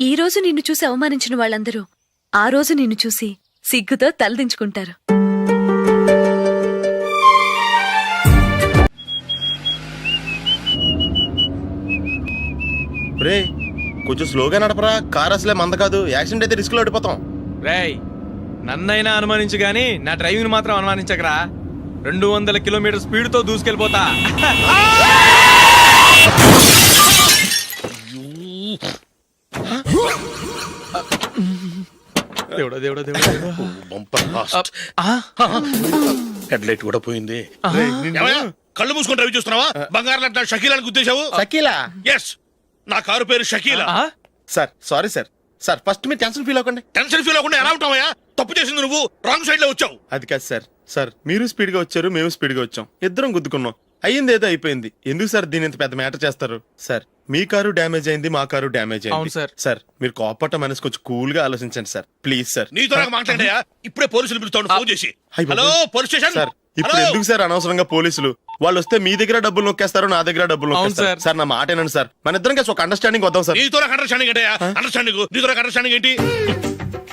ఈ రోజు నిన్ను చూసి అవమానించిన వాళ్ళందరూ ఆ రోజు నిన్ను చూసి సిగ్గుతో తలదించుకుంటారు. రే కొంచెం స్లోగా నడపరా. కార్ అసలే మంద కాదు. యాక్సిడెంట్ అయితే రిస్క్లో ఓడిపోతాం. రేయ్ నన్నైనా అనుమానించు గాని నా డ్రైవింగ్ మాత్రం అనుమానించకరా. రెండు వందల కిలోమీటర్ స్పీడ్తో దూసుకెళ్ళిపోతా. దేవుడా దేవుడా దేవుడా. బంపర్ లాస్ట్ హెడ్ లైట్ కూడా పోయింది. ఏమయ్యా? కళ్ళు మూసుకొని రవి చూస్తున్నావా? బంగారం లాంటి నా షకీలాని గుద్దేశావు షకీలా? ఎస్ నా కారు పేరు షకీలా. ఆ? Sir sorry sir. Sir first మీరు టెన్షన్ ఫీల్ అవ్వకండి. టెన్షన్ ఫీల్ అవ్వకుండా ఎలా ఉంటావయ్యా? తప్పు చేసింది నువ్వు రాంగ్ సైడ్లో వచ్చావు. అది కాదు సార్. సార్ మీరు స్పీడ్గా వచ్చారు మేము స్పీడ్గా వచ్చాం. ఇద్దరం గుద్దుకున్నాం. అయ్యింది ఏదో అయిపోయింది. ఎందుకు సార్ దీని ఇంత పెద్ద మ్యాటర్ చేస్తారు? సార్ మీ కారు డ్యామేజ్ అయింది మా కారు డ్యామేజ్ అవును అయింది సార్. సార్ మీరు కోపట్ట మనసు కొంచెం కూల్గా ఆలోచించండి సార్. Please sir. నీతో నాకు మాట్లాడాయా? ఇప్పుడే పోలీసులు పిలుస్తాను ఫోన్ చేసి. అయ్ బాబోయ్. Hello police station? సార్ ఇప్పుడు హలో? ఎందుకు సార్ అనవసరంగా పోలీసులు? వాళ్ళు వస్తే మీ దగ్గర డబ్బులు నొక్కేస్తారు నా దగ్గర డబ్బులు అవును నొక్కేస్తారు. సార్. సార్ నా మాట ఏనండి సార్. మన ఇద్దరం కలిసి ఒక అండర్స్టాండింగ్ వద్దాం సార్. నీతో నాకు అండర్స్టాండింగ్ ఏంటయ్యా? అండర్స్టాండింగ్ నీతో నాకు అండర్స్టాండింగ్ ఏంటి?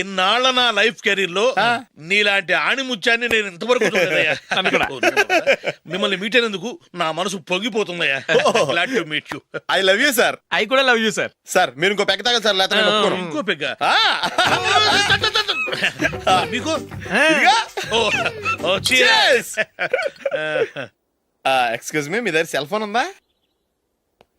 ఇన్నాళ్ళ నా లైఫ్ కెరీర్లో నీలాంటి ఆణిముత్యాన్ని నేను ఇంతవరకు చూడలేదయ్యా. మిమ్మల్ని మీట్ అయినందుకు నా మనసు పొంగిపోతుందయ్యా. Glad to meet you I love you sir అవి కూడా లవ్ యూ సార్. సార్ మీరు ఇంకో పెక్క తాగండి సార్ లేకపోతే నేను ఒప్పుకోను. ఇంకో పెగ్గ. ఆ. మీకు? ఇదిగా. ఓ ఓ cheers. Cheers. ఎక్స్క్యూజ్ మీ మీ దగ్గర సెల్ ఫోన్ ఉందా?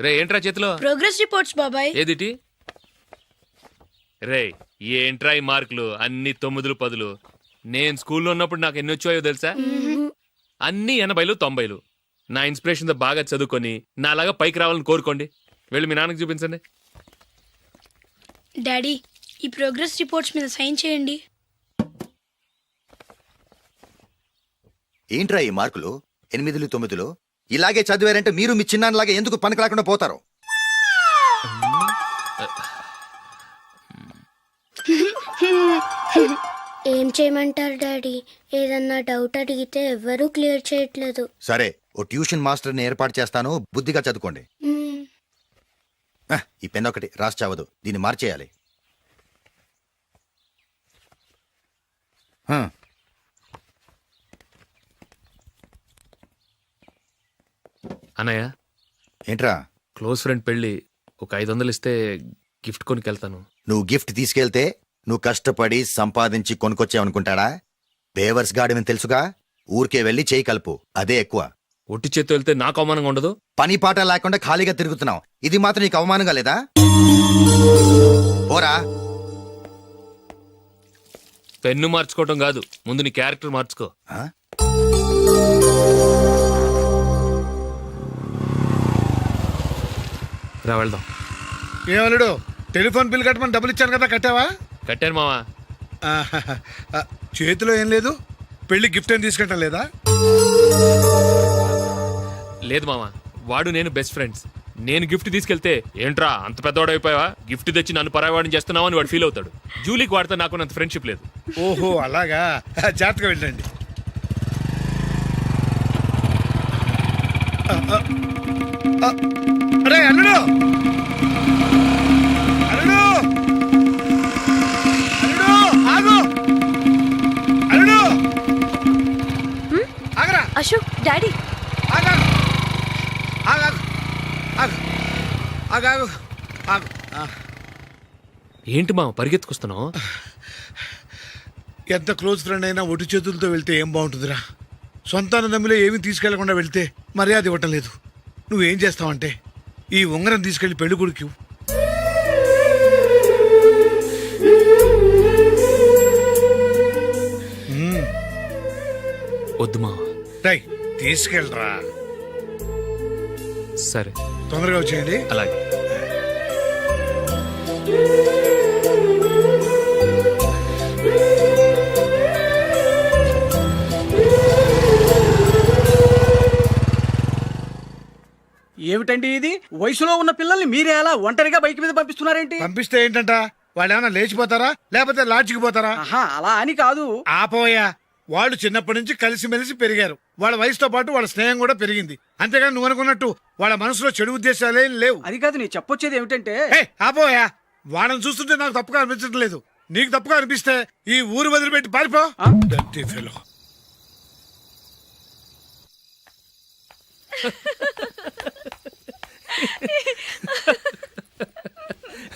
రే ఏంట్రా చేతిలో? ప్రోగ్రెస్ రిపోర్ట్స్ బాబాయ్. ఏదిటి? రే ఏంట్రా ఈ మార్కులు? అన్ని తొమ్మిదిలు పదులు. నేను స్కూల్లో ఉన్నప్పుడు నాకు ఎన్ని వచ్చాయో తెలుసా? అన్ని ఎనభైలు తొంభైలు. నా ఇన్స్పిరేషన్తో బాగా చదువుకొని నాలాగా పైకి రావాలని కోరుకోండి. వెళ్ళి మీ నాన్నకి చూపించండి. డాడీ ఈ ప్రోగ్రెస్ రిపోర్ట్స్ మీద సైన్ చేయండి. ఏంట్రా ఈ మార్కులు? ఎనిమిదిలు తొమ్మిదిలు? ఇలాగే చదివారంటే మీరు మీ చిన్నాన్నలాగా ఎందుకు పనికి రాకుండా పోతారు? ఏం చేయమంటారు డాడీ? ఏదన్నా డౌట్ అడిగితే ఎవ్వరూ క్లియర్ చేయట్లేదు. సరే ఓ ట్యూషన్ మాస్టర్ని ఏర్పాటు చేస్తాను. బుద్ధిగా చదువుకోండి. ఈ పెన్ ఒకటి రాసి చావదు. దీన్ని మార్చేయాలి. అన్నయ్య? ఏంట్రా? క్లోజ్ ఫ్రెండ్ పెళ్ళి ఒక ఐదు వందలు ఇస్తే గిఫ్ట్ కొనికెళ్తాను. నువ్వు గిఫ్ట్ తీసుకెళ్తే నువ్వు కష్టపడి సంపాదించి కొనుక్కొచ్చావనుకుంటాడా? బేవర్స్ గాడివని తెలుసుగా? ఊరికే వెళ్ళి చేయి కలుపు. అదే ఎక్కువ. ఒట్టి చేత్తో వెళ్తే నాకు అవమానంగా ఉండదు? పని పాట లేకుండా ఖాళీగా తిరుగుతున్నావు. ఇది మాత్రం నీకు అవమానంగా లేదా? పోరా. పెన్ను మార్చుకోవటం కాదు. ముందు నీ క్యారెక్టర్ మార్చుకో. ఆ? రా వెళ్దాం. ఏమలుడు టెలిఫోన్ బిల్ కట్టమని డబ్బులు ఇచ్చాను కదా కట్టావా? కట్టాను మావా. చేతిలో ఏం లేదు పెళ్ళి గిఫ్ట్ ఏం తీసుకుంటాం లేదా? లేదు మావా వాడు నేను బెస్ట్ ఫ్రెండ్స్ నేను గిఫ్ట్ తీసుకెళ్తే ఏంట్రా అంత పెద్దవాడు అయిపోయావా? గిఫ్ట్ తెచ్చి నన్ను పరాయవాడిని చేస్తున్నావు అని వాడు ఫీల్ అవుతాడు. జూలీకి వాడితే నాకు అంత ఫ్రెండ్షిప్ లేదు. ఓహో అలాగా? జాగ్రత్తగా వెళ్ళండి. ఆ, అరే అల్లుడు! అల్లుడు! అల్లుడు ఆగు! అల్లుడు! ఆగరా! అశోక్ డాడీ! ఆగు ఆగు! ఆగు ఆగు. ఏంటి మా పరిగెత్తుకొస్తున్నావు? ఎంత క్లోజ్ ఫ్రెండ్ అయినా ఒటి చేతులతో వెళ్తే ఏం బాగుంటుందిరా? సొంతాన దమ్మిలో ఏమీ తీసుకెళ్ళకుండా వెళ్తే మర్యాద ఇవ్వటం లేదు. నువ్వేం చేస్తావంటే? ఈ ఉంగరం తీసుకెళ్ళి పెళ్ళి కొడుకు. వద్దు రేయ్, తీసుకెళ్ళరా. సరే. తొందరగా వచ్చేయండి. అలాగే. ఏమిటండి ఇది? వయసులో ఉన్న పిల్లల్ని మీరే అలా ఒంటరిగా బైక్ మీద పంపిస్తున్నారేంటి? పంపిస్తే ఏంటంట? వాళ్ళు ఏమైనా లేచిపోతారా? లేకపోతే లాడ్జికి పోతారా? ఆహా అలా అని కాదు. ఆపోయా. వాళ్ళు చిన్నప్పటి నుంచి కలిసిమెలిసి పెరిగారు. వాళ్ళ వయసుతో పాటు వాళ్ళ స్నేహం కూడా పెరిగింది. అంతేగాని నువ్వు అనుకున్నట్టు వాళ్ళ మనసులో చెడు ఉద్దేశాలేం లేవు. అది కాదు నేను చెప్పొచ్చేది ఏమిటంటే ఏ ఆపోయా. వాళ్ళని చూస్తుంటే నాకు తప్పుగా అనిపించడం లేదు. నీకు తప్పుగా అనిపిస్తే ఈ ఊరు వదిలిపెట్టి పారిపో. Dirty fellow.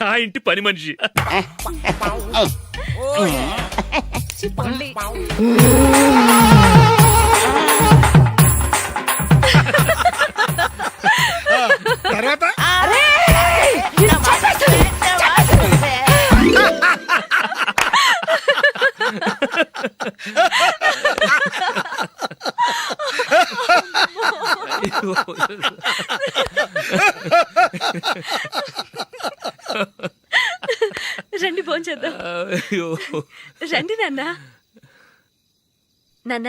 ఆ ఇంటి పని మనిషి. తర్వాత రండి ఫోన్ చేద్దాం అయ్యో. రండి నాన్న నాన్న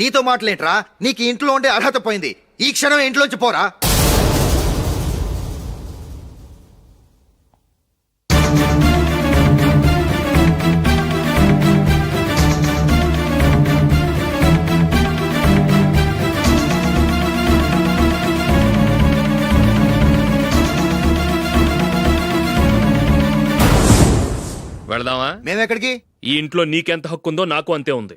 నీతో మాట్లాడరా నీకు ఇంట్లో ఉండే అర్హత పోయింది. ఈ క్షణం ఇంట్లోంచి పోరా. వెళదామా? మేమెక్కడికి? ఈ ఇంట్లో నీకెంత హక్కు ఉందో నాకు అంతే ఉంది.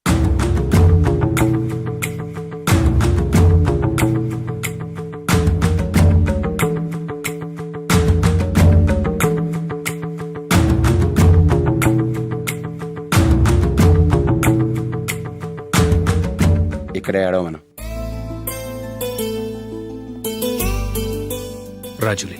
ఇక్కడే ఏడవ మనం. రాజులే